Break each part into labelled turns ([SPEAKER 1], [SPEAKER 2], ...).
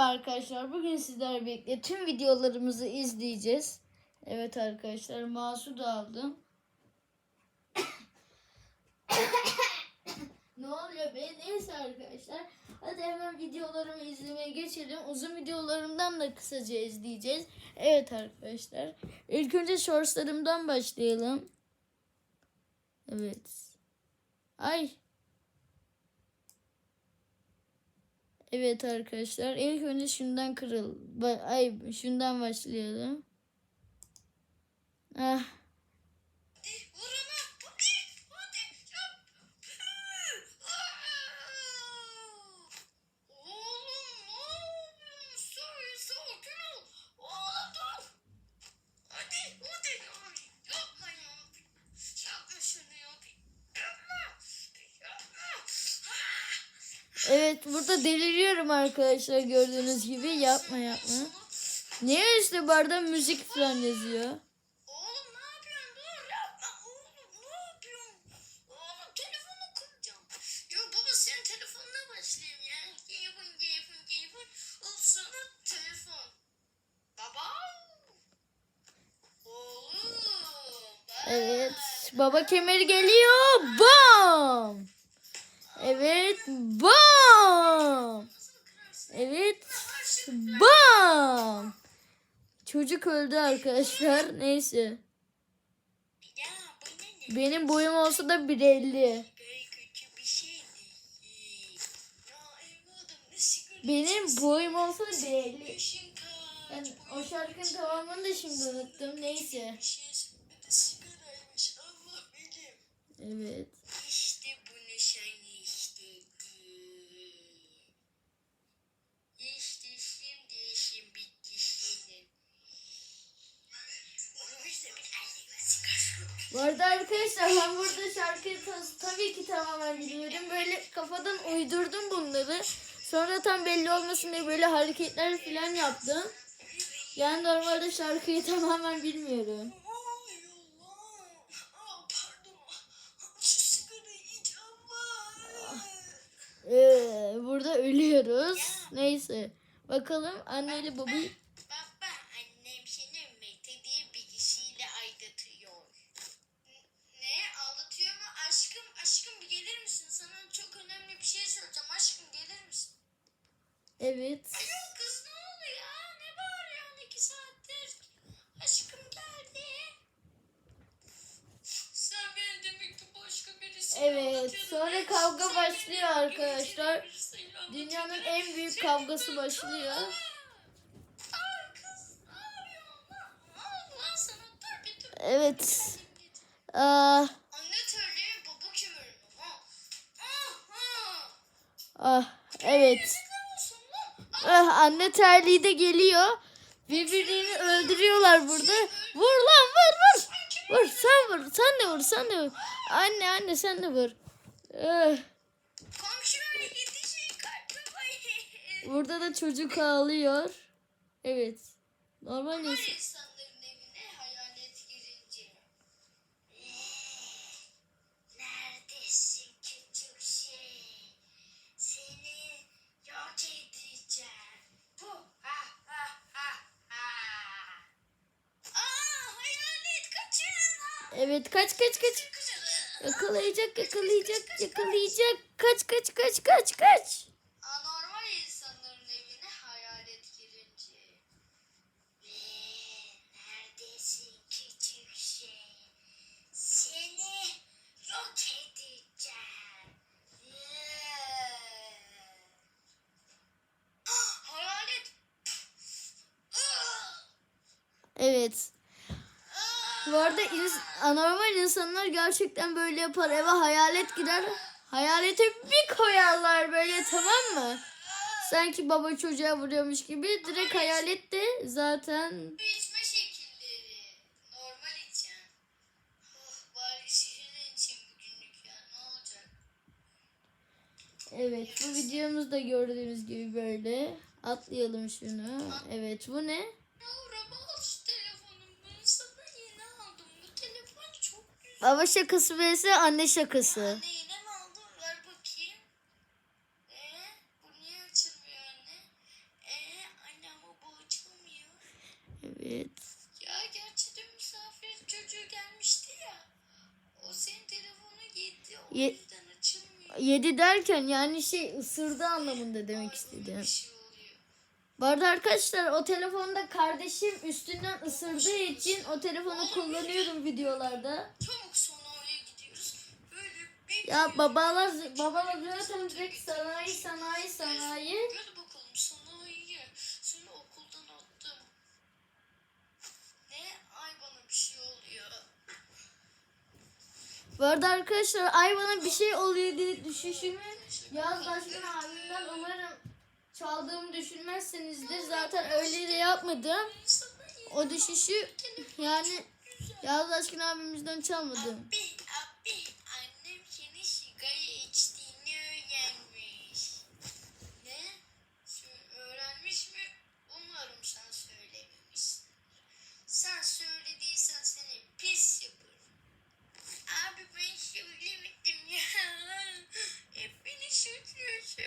[SPEAKER 1] Merhaba arkadaşlar. Bugün sizlerle birlikte tüm videolarımızı izleyeceğiz. Evet arkadaşlar, mouse'u da aldım. ne oluyor be? Neyse arkadaşlar. Hadi hemen videolarımı izlemeye geçelim. Uzun videolarımdan da kısaca izleyeceğiz. Evet arkadaşlar. İlk önce shortslarımdan başlayalım. Evet. Ay. Evet arkadaşlar ilk önce şundan kırıl. Ay şundan başlayalım. Ah.
[SPEAKER 2] Oğlum ne yapıyorsun? Söyle sakin ol. Oğlum dur. Hadi hadi. Ay, Yapma ya. Yapma şunu ya. Yapma. Yapma.
[SPEAKER 1] Evet burada deliriyorum arkadaşlar gördüğünüz gibi. Yapma yapma. Niye işte barda müzik falan yazıyor?
[SPEAKER 2] Oğlum ne yapıyorsun? Dur yapma. Oğlum ne yapıyorsun? Oğlum telefonu kıracağım. Ya baba senin telefonuna başlayayım ya. Telefon telefon telefon. Al sana telefon. Baba. Oğlum. bak.
[SPEAKER 1] Evet. Baba kemeri geliyor. Bam. Evet. Bam. Evet. Bam. Çocuk öldü arkadaşlar. Neyse. Benim boyum olsa da 1.50.
[SPEAKER 2] Böyle kötü bir şey değil. Ya evladım ne sigara
[SPEAKER 1] Benim boyum olsa da 1.50.
[SPEAKER 2] Yaşın kaç?
[SPEAKER 1] Ben o şarkının tamamını da şimdi unuttum. Neyse. Evet. Bu arada arkadaşlar ben burada şarkıyı ta- tabii ki tamamen biliyorum. Böyle kafadan uydurdum bunları. Sonra tam belli olmasın diye böyle hareketler falan yaptım. Yani normalde şarkıyı tamamen bilmiyorum. Ee, burada ölüyoruz. Neyse. Bakalım anneyle babayı... Evet.
[SPEAKER 2] Yok kız ne oluyor? Ne bağırıyorsun iki saattir? Aşkım geldi. Sen beni demek ki başka birisiyle
[SPEAKER 1] Evet, sonra kavga
[SPEAKER 2] Sen
[SPEAKER 1] başlıyor
[SPEAKER 2] beni
[SPEAKER 1] arkadaşlar.
[SPEAKER 2] birisiyle.
[SPEAKER 1] Dünyanın en büyük
[SPEAKER 2] Seni
[SPEAKER 1] kavgası başlıyor.
[SPEAKER 2] Aa, kız ne yapıyorsun lan? Ne oldu lan sana? Dur bir dur.
[SPEAKER 1] Evet. Ah,
[SPEAKER 2] Anne terliği baba kemerim. Ha. Aha.
[SPEAKER 1] ah, evet. Ah, anne terliği de geliyor. Birbirini öldürüyorlar burada. Vur lan vur vur. Vur sen vur. Sen de vur sen de vur. Anne anne sen de vur. Ah,
[SPEAKER 2] kalp
[SPEAKER 1] burada da çocuk ağlıyor. Evet. Normal insan. Kaç kaç kaç. Yakalayacak yakalayacak yakalayacak. Kaç kaç kaç kaç kaç.
[SPEAKER 2] Anormal insanların evine hayalet girince. Ve neredesin küçük şey? Seni yok edeceğim. Hayalet.
[SPEAKER 1] Evet. Bu arada ins- anormal insanlar gerçekten böyle yapar. Eve hayalet girer. Hayalete bir koyarlar böyle tamam mı? Sanki baba çocuğa vuruyormuş gibi. Direkt hayalet de zaten.
[SPEAKER 2] Oh?
[SPEAKER 1] Evet bu videomuz da gördüğünüz gibi böyle. Atlayalım şunu. Evet bu ne? Baba şakası vs anne şakası.
[SPEAKER 2] Anne yine mi aldın? Ver bakayım. Ee, bu niye açılmıyor anne? Ee,
[SPEAKER 1] Evet.
[SPEAKER 2] Ya gerçi dün misafir çocuğu gelmişti ya. O senin telefonu yedi. O
[SPEAKER 1] Ye-
[SPEAKER 2] yüzden açılmıyor.
[SPEAKER 1] Yedi derken yani şey ısırdı anlamında demek
[SPEAKER 2] Ay,
[SPEAKER 1] istedim.
[SPEAKER 2] Şey.
[SPEAKER 1] Bu arada arkadaşlar o telefonda kardeşim üstünden ısırdığı için o telefonu kullanıyorum videolarda. Ya babalar babalar zaten direkt sanayi sanayi sanayi.
[SPEAKER 2] Hadi bakalım sana iyi. Seni okuldan attım. Ne? Ay bana bir şey oluyor.
[SPEAKER 1] Bu arada arkadaşlar ay bana bir şey oluyor diye düşüşümü Yaz Başkan abimden umarım çaldığımı düşünmezsenizdir. Zaten öyle de yapmadım. O düşüşü yani Yaz Başkan abimizden çalmadım.
[SPEAKER 2] Abi, annem senin sigara içtiğini öğrenmiş. Ne? Sö- Öğrenmiş mi? Umarım sen söylememişsin. Sen söylediysen seni pis yaparım. Abi ben söylemedim ya. Hep beni suçluyorsun.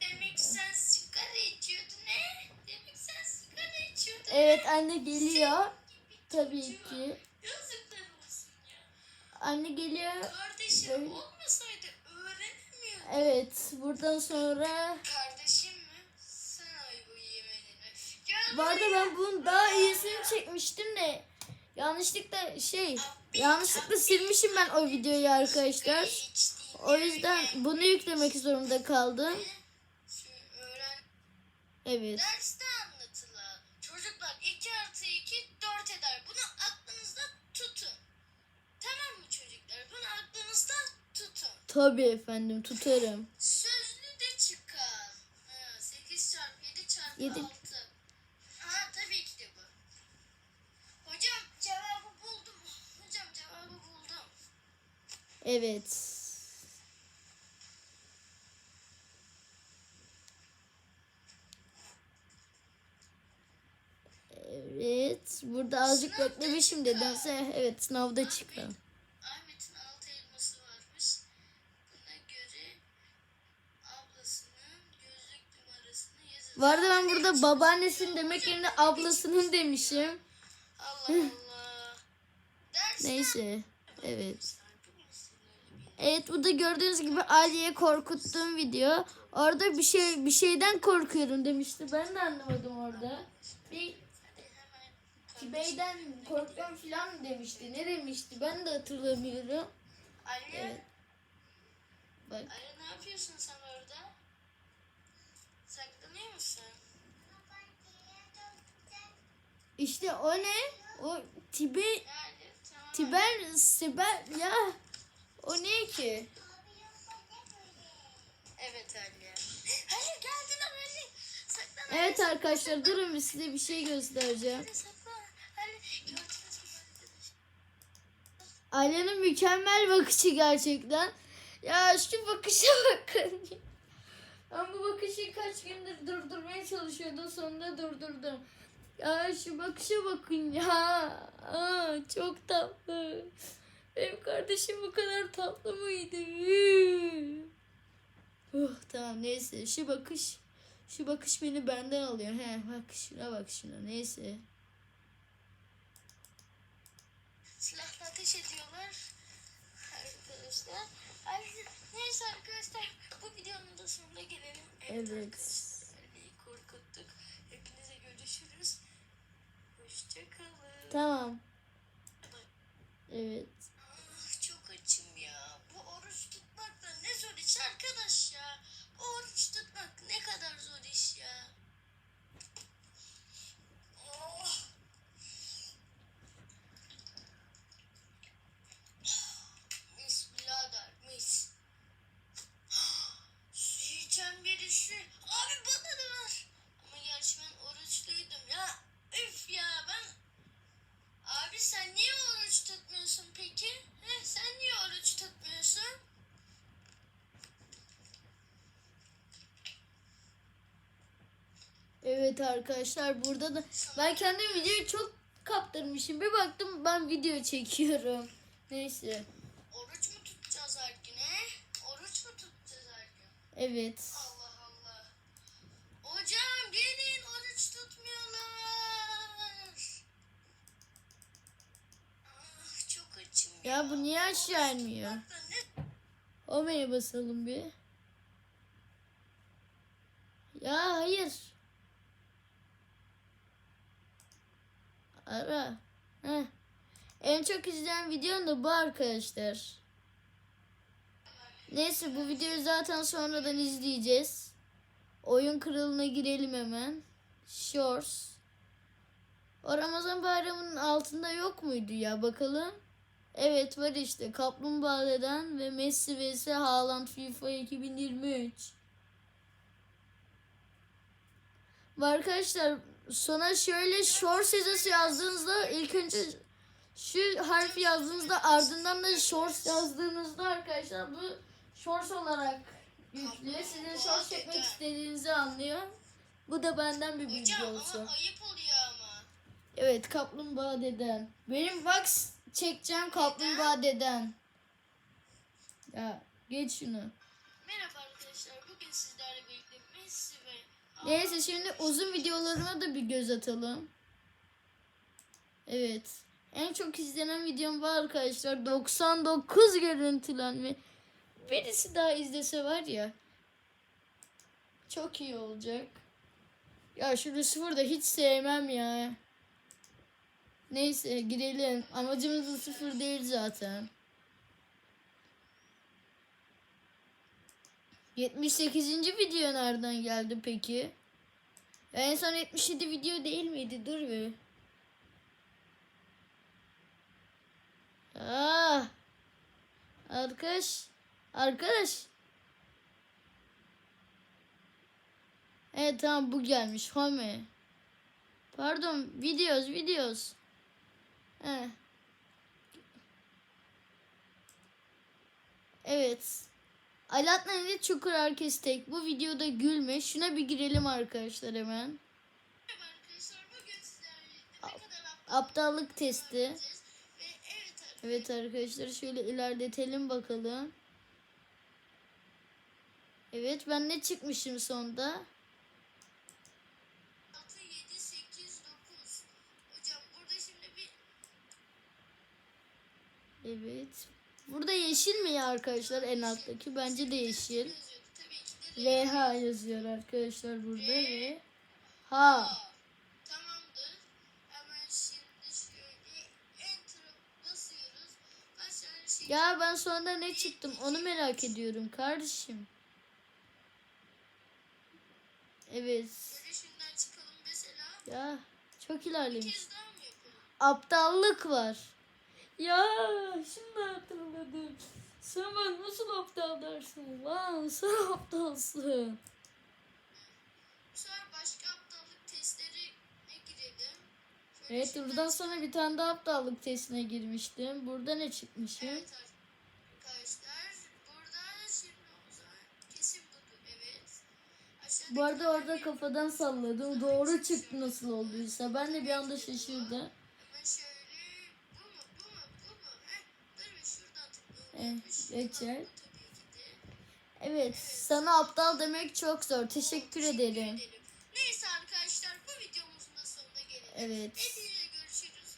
[SPEAKER 2] Demek sen sigara içiyordun ne? Demek sen sigara içiyordun.
[SPEAKER 1] Evet anne geliyor. Tabii ki. Anne geliyor.
[SPEAKER 2] Kardeşim
[SPEAKER 1] Böyle-
[SPEAKER 2] olmasaydı öğrenemiyor.
[SPEAKER 1] Evet buradan sonra
[SPEAKER 2] Kardeşim mi? Sen mi? Gel
[SPEAKER 1] Bu arada ben bunun daha iyisini çekmiştim de yanlışlıkla şey yanlışlıkla silmişim ben o videoyu arkadaşlar. O yüzden bunu yüklemek zorunda kaldım. Evet.
[SPEAKER 2] Derste anlatılan. Çocuklar 2 artı 2 4 eder. Bunu aklınızda tutun. Tamam mı çocuklar? Bunu aklınızda tutun.
[SPEAKER 1] Tabii efendim tutarım.
[SPEAKER 2] Sözlü de çıkar. Ha, 8 çarpı 7 çarpı
[SPEAKER 1] Yedi.
[SPEAKER 2] 6. Ha tabii ki de bu. Hocam cevabı buldum. Hocam cevabı buldum.
[SPEAKER 1] Evet. Evet. Burada azıcık beklemişim nedense. Evet sınavda çıktı. Arada ben burada babaannesinin demek yerine ablasının demişim.
[SPEAKER 2] Allah Allah.
[SPEAKER 1] Neyse. Evet. Evet bu da gördüğünüz gibi Ali'ye korkuttuğum video. Orada bir şey bir şeyden korkuyorum demişti. Ben de anlamadım orada. Bir Tibey'den korkuyorum falan demişti. Ne demişti? Ben de hatırlamıyorum.
[SPEAKER 2] Ali,
[SPEAKER 1] Evet. Bak.
[SPEAKER 2] Ali ne yapıyorsun sen
[SPEAKER 1] İşte o ne? O
[SPEAKER 2] tamam.
[SPEAKER 1] Tiber Siber ya o ne ki?
[SPEAKER 2] Evet Ali. Ali geldiler Ali. Saklan.
[SPEAKER 1] Evet arkadaşlar durun bir size bir şey göstereceğim. Ailenin mükemmel bakışı gerçekten. Ya şu bakışa bakın. Ben bu bakışı kaç gündür durdurmaya çalışıyordum sonunda durdurdum. Ya şu bakışa bakın ya. Aa, çok tatlı. Benim kardeşim bu kadar tatlı mıydı? Uh, tamam neyse şu bakış şu bakış beni benden alıyor. He bak şuna bak şuna neyse.
[SPEAKER 2] Silahla ateş ediyorlar. Arkadaşlar. Neyse arkadaşlar bu videonun da sonuna gelelim.
[SPEAKER 1] Evet.
[SPEAKER 2] arkadaşlar, Hoşçakalın.
[SPEAKER 1] Tamam. Evet.
[SPEAKER 2] Ah, çok açım ya. Bu oruç tutmak da ne zor iş arkadaş ya. Oruç tutmak ne kadar zor iş ya.
[SPEAKER 1] Evet arkadaşlar burada da ben kendi videoyu çok kaptırmışım. Bir baktım ben video çekiyorum. Neyse.
[SPEAKER 2] Oruç mu tutacağız her güne? Oruç mu tutacağız her gün?
[SPEAKER 1] Evet.
[SPEAKER 2] Allah Allah. Hocam gelin oruç tutmuyorlar.
[SPEAKER 1] Ah, çok açım ya. Ya bu niye aşağı inmiyor? Basalım bir. Ya hayır. Ara. Heh. En çok izlenen videom da bu arkadaşlar. Neyse bu videoyu zaten sonradan izleyeceğiz. Oyun kralına girelim hemen. Shorts. O Ramazan bayramının altında yok muydu ya bakalım. Evet var işte Kaplumbağa'dan ve Messi vs Haaland FIFA 2023. Ve arkadaşlar sona şöyle short sezası yazdığınızda ilk önce şu harfi yazdığınızda ardından da shorts yazdığınızda arkadaşlar bu shorts olarak yüklüyor. Sizin shorts çekmek istediğinizi anlıyor. Bu da benden bir bilgi
[SPEAKER 2] Hocam
[SPEAKER 1] olsun.
[SPEAKER 2] ama ayıp oluyor ama.
[SPEAKER 1] Evet kaplumbağa deden. Benim wax çekeceğim kaplumbağa deden. Ya geç şunu. Neyse şimdi uzun videolarıma da bir göz atalım. Evet. En çok izlenen videom var arkadaşlar. 99 görüntülenme. Birisi daha izlese var ya. Çok iyi olacak. Ya şu Lucifer'ı da hiç sevmem ya. Neyse girelim. Amacımız Lucifer değil zaten. 78. video nereden geldi peki? Ya en son 77 video değil miydi? Dur bir. Ah. Arkadaş. Arkadaş. Evet tamam bu gelmiş. Home. Pardon. Videos videos. He. Evet. Alat'la ile Çukur Herkes Tek. Bu videoda gülme. Şuna bir girelim arkadaşlar hemen. Aptallık testi.
[SPEAKER 2] evet arkadaşlar.
[SPEAKER 1] Şöyle ilerletelim bakalım. Evet ben ne çıkmışım sonda?
[SPEAKER 2] 6, 7, 8, 9. Hocam bir
[SPEAKER 1] Evet. Burada yeşil mi ya arkadaşlar en alttaki? Bence de yeşil. RH yazıyor arkadaşlar burada ve
[SPEAKER 2] tane şey
[SPEAKER 1] Ya ben sonunda ne çıktım onu merak ediyorum kardeşim. Evet. Ya çok ilerlemiş. Aptallık var. Ya şimdi hatırladım. Sen bana nasıl aptal dersin lan? Sen aptalsın.
[SPEAKER 2] Bu sefer başka aptallık testlerine girelim. Şöyle
[SPEAKER 1] Evet buradan sonra bir tane daha aptallık testine girmiştim. Burada ne çıkmışım?
[SPEAKER 2] Evet arkadaşlar. Burada şimdi o zaman kesin budur. Evet. Aşağıdaki
[SPEAKER 1] Bu arada orada kafadan salladım. Doğru çıktı nasıl olduysa. Ben de bir anda şaşırdım.
[SPEAKER 2] Hemen şöyle bu mu bu mu bu mu? Heh, dur bir şuradan tıklayalım.
[SPEAKER 1] Eh,
[SPEAKER 2] Bir şuradan
[SPEAKER 1] geçer.
[SPEAKER 2] bu tabii ki de.
[SPEAKER 1] Evet sana aptal demek çok zor. Teşekkür ederim.
[SPEAKER 2] Neyse arkadaşlar bu videomuzun da sonuna gelelim.
[SPEAKER 1] Evet.
[SPEAKER 2] Hepinize görüşürüz.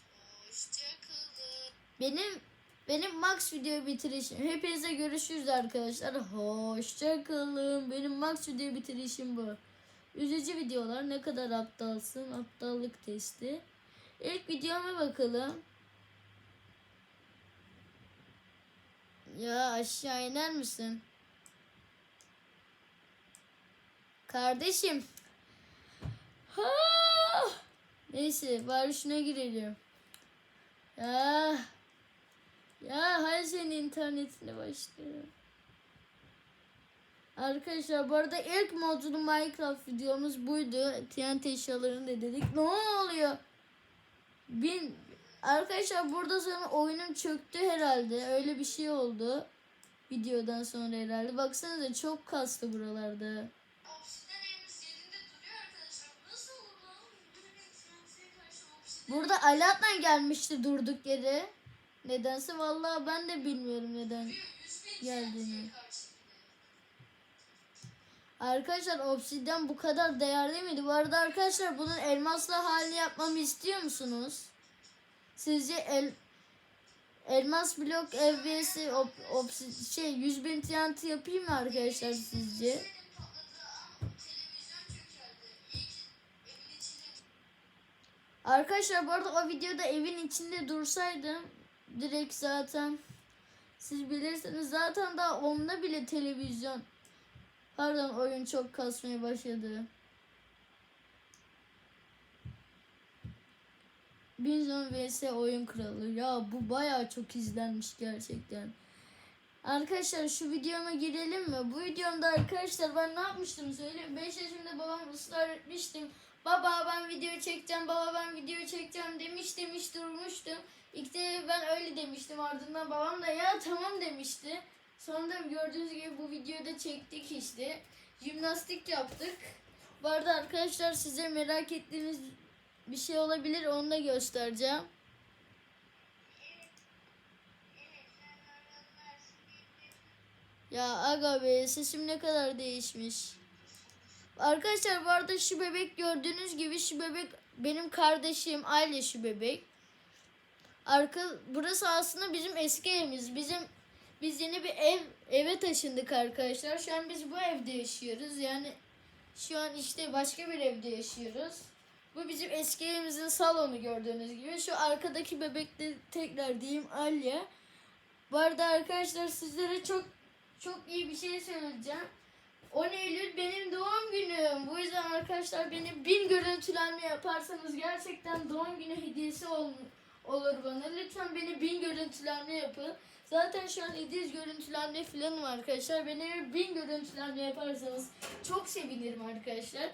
[SPEAKER 2] Hoşçakalın.
[SPEAKER 1] Benim benim Max video bitirişim. Hepinize görüşürüz arkadaşlar. Hoşça kalın. Benim Max video bitirişim bu. Üzücü videolar. Ne kadar aptalsın. Aptallık testi. İlk videoma bakalım. Ya aşağı iner misin? Kardeşim. Ha! Neyse bari şuna girelim. Ya. Ya her senin internetine başlıyorum. Arkadaşlar bu arada ilk modulu Minecraft videomuz buydu. TNT eşyalarını da dedik. Ne oluyor? Bin Arkadaşlar burada sonra oyunum çöktü herhalde. Öyle bir şey oldu. Videodan sonra herhalde. Baksanıza çok kastı buralarda. Burada Alat'la gelmişti durduk yere. Nedense vallahi ben de bilmiyorum neden.
[SPEAKER 2] 100 bin
[SPEAKER 1] Geldiğini. Arkadaşlar obsidyen bu kadar değerli miydi? Bu arada arkadaşlar bunun elmasla halini yapmamı istiyor musunuz? Sizce el Elmas blok evviyesi op, opsi- şey 100 bin TNT yapayım mı arkadaşlar sizce? Arkadaşlar bu arada o videoda evin içinde dursaydım direkt zaten siz bilirsiniz zaten daha onda bile televizyon pardon oyun çok kasmaya başladı. Binzon vs oyun kralı. Ya bu bayağı çok izlenmiş gerçekten. Arkadaşlar şu videoma girelim mi? Bu videomda arkadaşlar ben ne yapmıştım söyleyeyim. 5 yaşımda babam ısrar etmiştim. Baba ben video çekeceğim, baba ben video çekeceğim demiş demiş durmuştum. İlk de ben öyle demiştim ardından babam da ya tamam demişti. Sonra da gördüğünüz gibi bu videoda çektik işte. Jimnastik yaptık. Bu arada arkadaşlar size merak ettiğiniz bir şey olabilir onu da göstereceğim. Ya aga be sesim ne kadar değişmiş. Arkadaşlar bu arada şu bebek gördüğünüz gibi şu bebek benim kardeşim aile şu bebek. Arka burası aslında bizim eski evimiz. Bizim biz yeni bir ev eve taşındık arkadaşlar. Şu an biz bu evde yaşıyoruz. Yani şu an işte başka bir evde yaşıyoruz. Bu bizim eski evimizin salonu gördüğünüz gibi. Şu arkadaki bebek de tekrar diyeyim Alya. Bu arada arkadaşlar sizlere çok çok iyi bir şey söyleyeceğim. 10 Eylül benim doğum günüm. Bu yüzden arkadaşlar beni bin görüntülenme yaparsanız gerçekten doğum günü hediyesi ol, olur bana. Lütfen beni bin görüntülenme yapın. Zaten şu an 700 görüntülenme falan var arkadaşlar. Beni bin görüntülenme yaparsanız çok sevinirim arkadaşlar.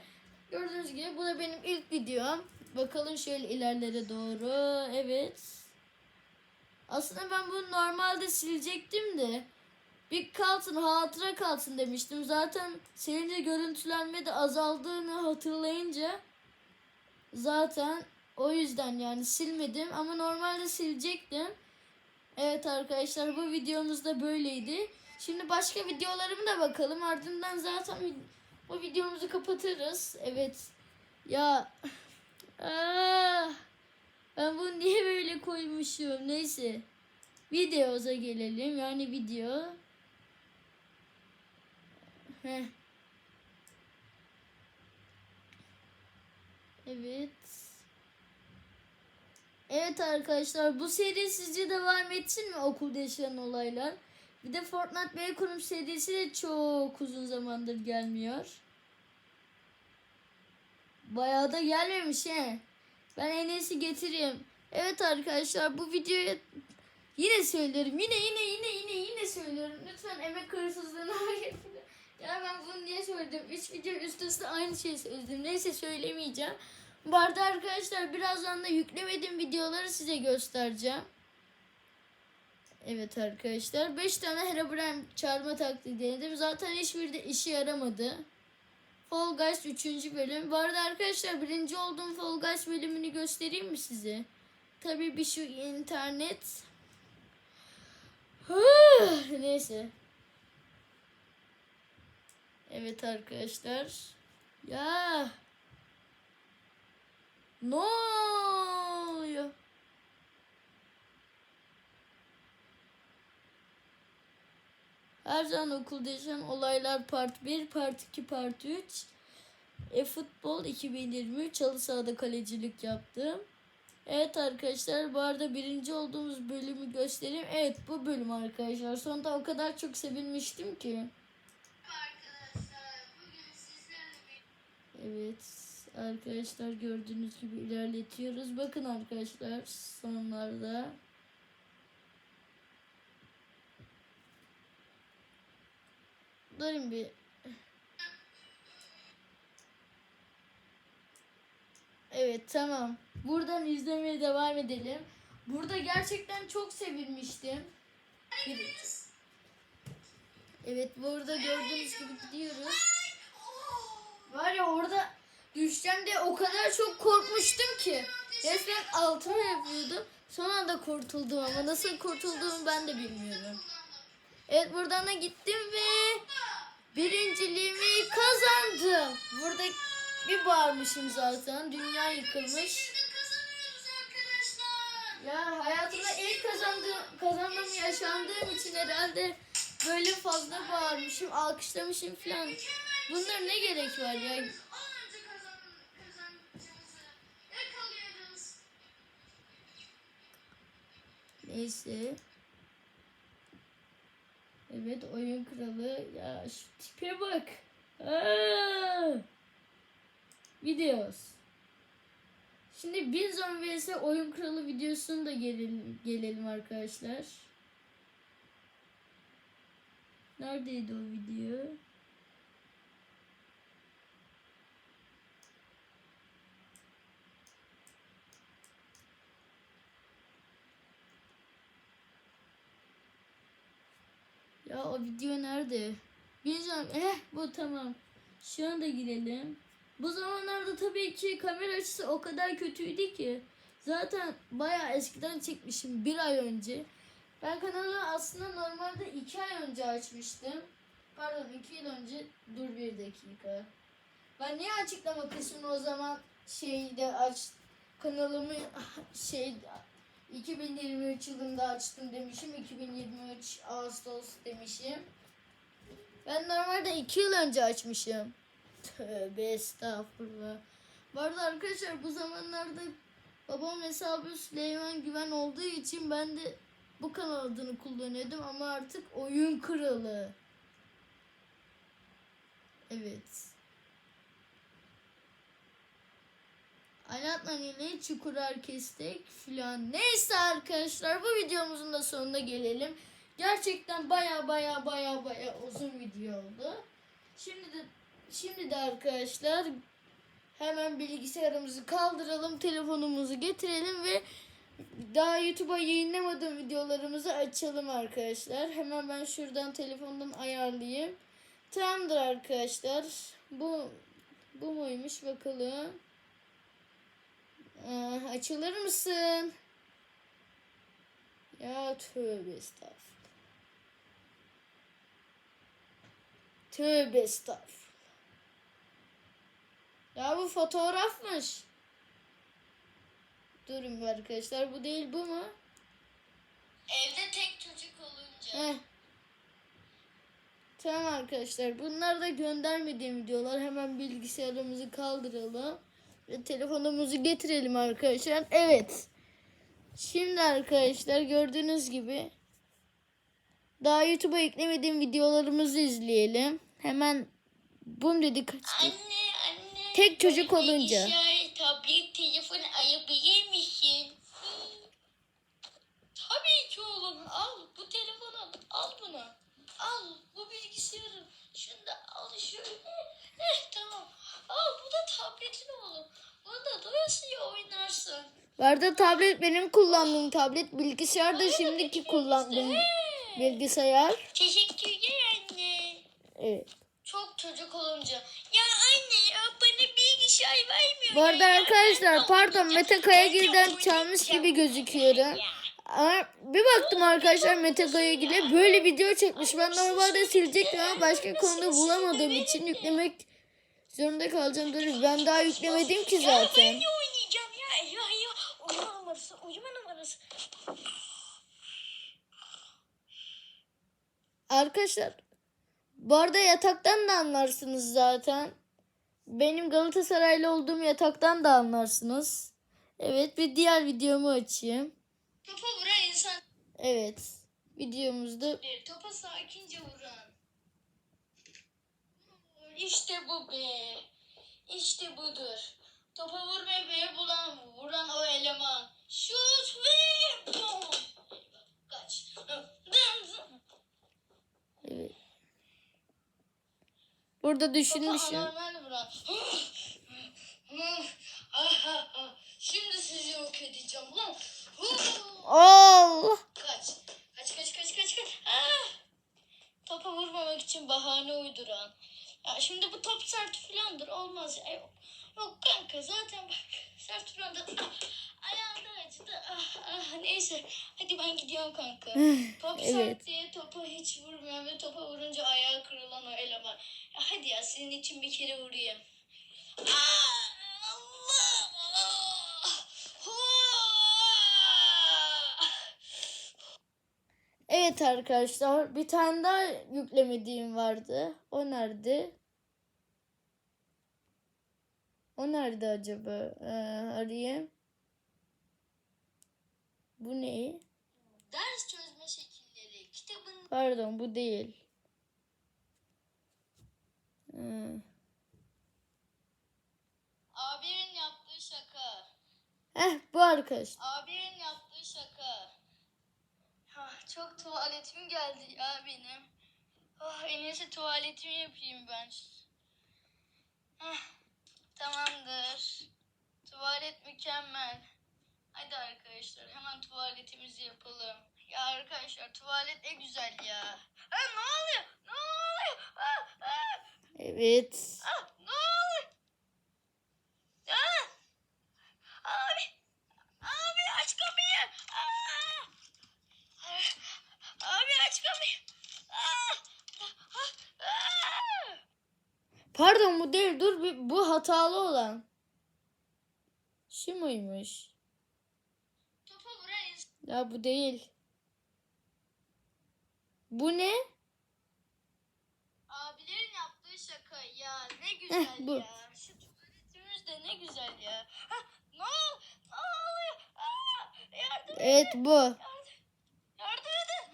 [SPEAKER 1] Gördüğünüz gibi bu da benim ilk videom. Bakalım şöyle ilerlere doğru. Evet. Aslında ben bunu normalde silecektim de. Bir kalsın hatıra kalsın demiştim. Zaten silince görüntülenme de azaldığını hatırlayınca zaten o yüzden yani silmedim ama normalde silecektim. Evet arkadaşlar bu videomuz da böyleydi. Şimdi başka videolarımı da bakalım. Ardından zaten bu videomuzu kapatırız. Evet. Ya Ah, ben bunu niye böyle koymuşum? Neyse. Videoza gelelim. Yani video. Heh. Evet. Evet arkadaşlar bu seri sizce devam etsin mi okulda yaşanan olaylar? Bir de Fortnite B kurum serisi de çok uzun zamandır gelmiyor. Bayağı da gelmemiş he. Ben en iyisi getireyim. Evet arkadaşlar bu videoya yine söylerim. Yine yine yine yine yine söylüyorum. Lütfen emek hırsızlığına hayır. Ya ben bunu niye söyledim? Üç video üst üste aynı şeyi söyledim. Neyse söylemeyeceğim. Bu arada arkadaşlar birazdan da yüklemediğim videoları size göstereceğim. Evet arkadaşlar. 5 tane Herobrine çağırma taktiği denedim. Zaten hiçbiri de işe yaramadı. Fall Guys 3. bölüm. Bu arada arkadaşlar birinci olduğum Fall Guys bölümünü göstereyim mi size? Tabii bir şu internet. Neyse. Evet arkadaşlar. Ya. Ne oluyor? Her zaman okulda yaşanan olaylar part 1, part 2, part 3. E futbol 2023 halı sahada kalecilik yaptım. Evet arkadaşlar bu arada birinci olduğumuz bölümü göstereyim. Evet bu bölüm arkadaşlar. Sonunda o kadar çok sevinmiştim ki. Evet arkadaşlar gördüğünüz gibi ilerletiyoruz. Bakın arkadaşlar sonlarda. Durun bir. Evet tamam. Buradan izlemeye devam edelim. Burada gerçekten çok sevinmiştim. Evet burada gördüğünüz gibi gidiyoruz. Var ya orada düşeceğim diye o kadar çok korkmuştum ki. Resmen altıma yapıyordum. Son anda kurtuldum ama nasıl kurtulduğumu ben de bilmiyorum. Evet buradan da gittim ve birinciliğimi kazandım. Burada bir bağırmışım zaten. Dünya yıkılmış. Ya hayatımda ilk kazandığım, kazandığım yaşandığım için herhalde böyle fazla bağırmışım, alkışlamışım falan. Bunlar ne gerek var ya?
[SPEAKER 2] 10. kazan kazancımızı yakalıyoruz.
[SPEAKER 1] Neyse. Evet oyun kralı. Ya şu tipe bak. Videos. Şimdi bir zombi vs oyun kralı videosunu da gelelim, gelelim arkadaşlar. Neredeydi o video? Ya o video nerede? Bilmiyorum. Eh bu tamam. Şu anda girelim. Bu zamanlarda tabii ki kamera açısı o kadar kötüydü ki. Zaten bayağı eskiden çekmişim bir ay önce. Ben kanalı aslında normalde iki ay önce açmıştım. Pardon iki yıl önce. Dur bir dakika. Ben niye açıklama kısmını o zaman şeyde aç kanalımı şey 2023 yılında açtım demişim. 2023 Ağustos demişim. Ben normalde 2 yıl önce açmışım. Tövbe estağfurullah. Bu arada arkadaşlar bu zamanlarda babam hesabı Süleyman Güven olduğu için ben de bu kanal adını kullanıyordum ama artık oyun kralı. Evet. Anlatman ile çukurar kestik filan. Neyse arkadaşlar bu videomuzun da sonuna gelelim. Gerçekten baya baya baya baya uzun video oldu. Şimdi de şimdi de arkadaşlar hemen bilgisayarımızı kaldıralım, telefonumuzu getirelim ve daha YouTube'a yayınlamadığım videolarımızı açalım arkadaşlar. Hemen ben şuradan telefondan ayarlayayım. Tamamdır arkadaşlar. Bu bu muymuş bakalım. Aa, açılır mısın? Ya tövbe estağfurullah. Tövbe estağfurullah. Ya bu fotoğrafmış. Durun arkadaşlar bu değil bu mu?
[SPEAKER 2] Evde tek çocuk olunca.
[SPEAKER 1] Heh. Tamam arkadaşlar bunlar da göndermediğim videolar. Hemen bilgisayarımızı kaldıralım. Telefonumuzu getirelim arkadaşlar. Evet. Şimdi arkadaşlar gördüğünüz gibi daha YouTube'a yüklemediğim videolarımızı izleyelim. Hemen bum dedik açtık.
[SPEAKER 2] Anne anne.
[SPEAKER 1] Tek çocuk olunca.
[SPEAKER 2] Bilgisayar, tablet, telefon alabilir misin? Tabii ki oğlum. Al bu telefonu. Al bunu. Al bu bilgisayarı. Şunu da al şöyle. Eh tamam. Al bu da tabletin doyasıya oynarsın.
[SPEAKER 1] Arada tablet benim kullandığım tablet. Bilgisayar da şimdiki kullandığım bilgisayar.
[SPEAKER 2] Teşekkürler anne.
[SPEAKER 1] Evet.
[SPEAKER 2] Çok çocuk olunca. Ya anne ya bana bilgisayar vermiyor.
[SPEAKER 1] Bu arada
[SPEAKER 2] ya.
[SPEAKER 1] Arkadaşlar pardon Mete Kaya
[SPEAKER 2] yapacağım?
[SPEAKER 1] Gil'den çalmış gibi gözüküyorum. Ama bir baktım arkadaşlar Mete Kaya Gil'e böyle video çekmiş. Ben normalde silecektim ama başka konuda bulamadığım için yüklemek zorunda kalacağım. Dur ben daha yüklemedim ki
[SPEAKER 2] Ya ben
[SPEAKER 1] zaten.
[SPEAKER 2] de oynayacağım ya. Ya ya. Uyuma numarası. Uyuma numarası.
[SPEAKER 1] Arkadaşlar bu arada yataktan da anlarsınız zaten. Benim Galatasaraylı olduğum yataktan da anlarsınız. Evet bir diğer videomu açayım.
[SPEAKER 2] Topa vuran insan.
[SPEAKER 1] Evet videomuzda
[SPEAKER 2] Bir topa sakince vuran. İşte bu be. İşte budur. Topa vurmayı ve bulan, vuran o eleman. Şut ve bom. Kaç.
[SPEAKER 1] evet. Burada düşün
[SPEAKER 2] Topa
[SPEAKER 1] düşün.
[SPEAKER 2] anormal vuran. Ah. Şimdi sizi yok edeceğim lan.
[SPEAKER 1] Allah.
[SPEAKER 2] Kaç. Kaç kaç kaç kaç kaç. Ah! Topa vurmamak için bahane uyduran. Ya şimdi bu top sert filandır olmaz ya. Yok, yok kanka zaten bak sert filandır. Ah, ayağımda acıdı. Ah, ah, neyse hadi ben gidiyorum kanka. Top
[SPEAKER 1] Evet.
[SPEAKER 2] sert diye topa hiç vurmuyorum ve topa vurunca ayağı kırılan o eleman. Ya hadi ya senin için bir kere vurayım. Ah, Allah! Ah! Hua!
[SPEAKER 1] Evet arkadaşlar bir tane daha yüklemediğim vardı. O nerede? O nerede acaba? Ee, arayayım. Bu ne?
[SPEAKER 2] Ders çözme şekilleri. Kitabın
[SPEAKER 1] Pardon bu değil. Ee,
[SPEAKER 2] abinin yaptığı şaka.
[SPEAKER 1] Heh bu arkadaş.
[SPEAKER 2] Abinin çok tuvaletim geldi ya benim. Ah, en iyisi tuvaletimi yapayım ben. Ah, tamamdır. Tuvalet mükemmel. Hadi arkadaşlar hemen tuvaletimizi yapalım. Ya arkadaşlar tuvalet ne güzel ya. Ha, ne oluyor? Ne oluyor? Ah, ah,
[SPEAKER 1] Evet.
[SPEAKER 2] ah, ne oluyor? Ah, abi, abi aç kapıyı. Ah, ah, abi aç kapıyı. Ah, ah, ah.
[SPEAKER 1] Pardon bu değil. Dur bu hatalı olan. Şu muymuş? Ya bu değil. Bu ne?
[SPEAKER 2] Abilerin yaptığı şaka ya ne güzel
[SPEAKER 1] Eh, bu.
[SPEAKER 2] ya. Şu tuvaletimiz de ne güzel ya. Ha, ne, ol- ne oluyor? Aa, yardım,
[SPEAKER 1] Evet bu.
[SPEAKER 2] yardım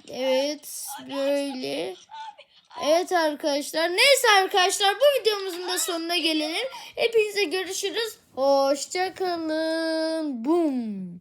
[SPEAKER 2] edin.
[SPEAKER 1] Evet böyle.
[SPEAKER 2] Abi,
[SPEAKER 1] Evet arkadaşlar. Neyse arkadaşlar bu videomuzun da sonuna gelelim. Hepinize görüşürüz. Hoşçakalın. Bum.